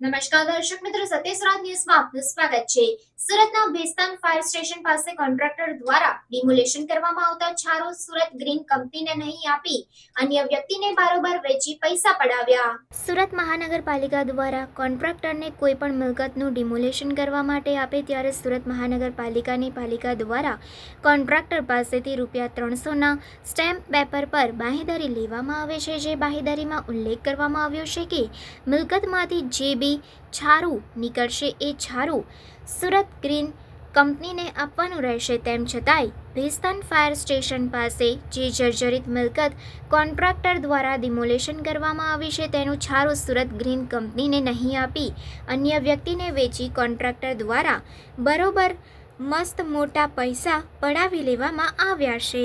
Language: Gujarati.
નમસ્કાર દર્શક મિત્રો સત્ય ન્યૂઝમાં આપનું સ્વાગત છે. સુરતના ભેસ્તાન ફાયર સ્ટેશન પાસે કોન્ટ્રાક્ટર દ્વારા ડિમોલેશન કરવામાં આવતા છારો સુરત ગ્રીન કંપનીને નહીં આપી અન્ય વ્યક્તિને બારોબાર વેચી પૈસા પડાવ્યા. સુરત મહાનગરપાલિકા દ્વારા કોન્ટ્રાક્ટરને કોઈ પણ મિલકતનું ડિમોલેશન કરવા માટે આપે ત્યારે સુરત મહાનગરપાલિકાની પાલિકા દ્વારા કોન્ટ્રાક્ટર પાસેથી રૂપિયા ત્રણસોના સ્ટેમ્પ પેપર પર બાહેધરી લેવામાં આવે છે, જે બાહેધરીમાં ઉલ્લેખ કરવામાં આવ્યો છે કે મિલકતમાંથી જે બી છારું નીકળશે એ છારું સુરત ગ્રીન કંપનીને આપવાનું રહેશે. તેમ છતાંય, ભેસ્તાન ફાયર સ્ટેશન પાસે જે જર્જરિત મિલકત કોન્ટ્રાક્ટર દ્વારા ડિમોલેશન કરવામાં આવી છે, તેનું છારું સુરત ગ્રીન કંપનીને નહીં આપી, અન્ય વ્યક્તિને વેચી કોન્ટ્રાક્ટર દ્વારા બરોબર મસ્ત મોટા પૈસા પડાવી લેવામાં આવ્યા છે.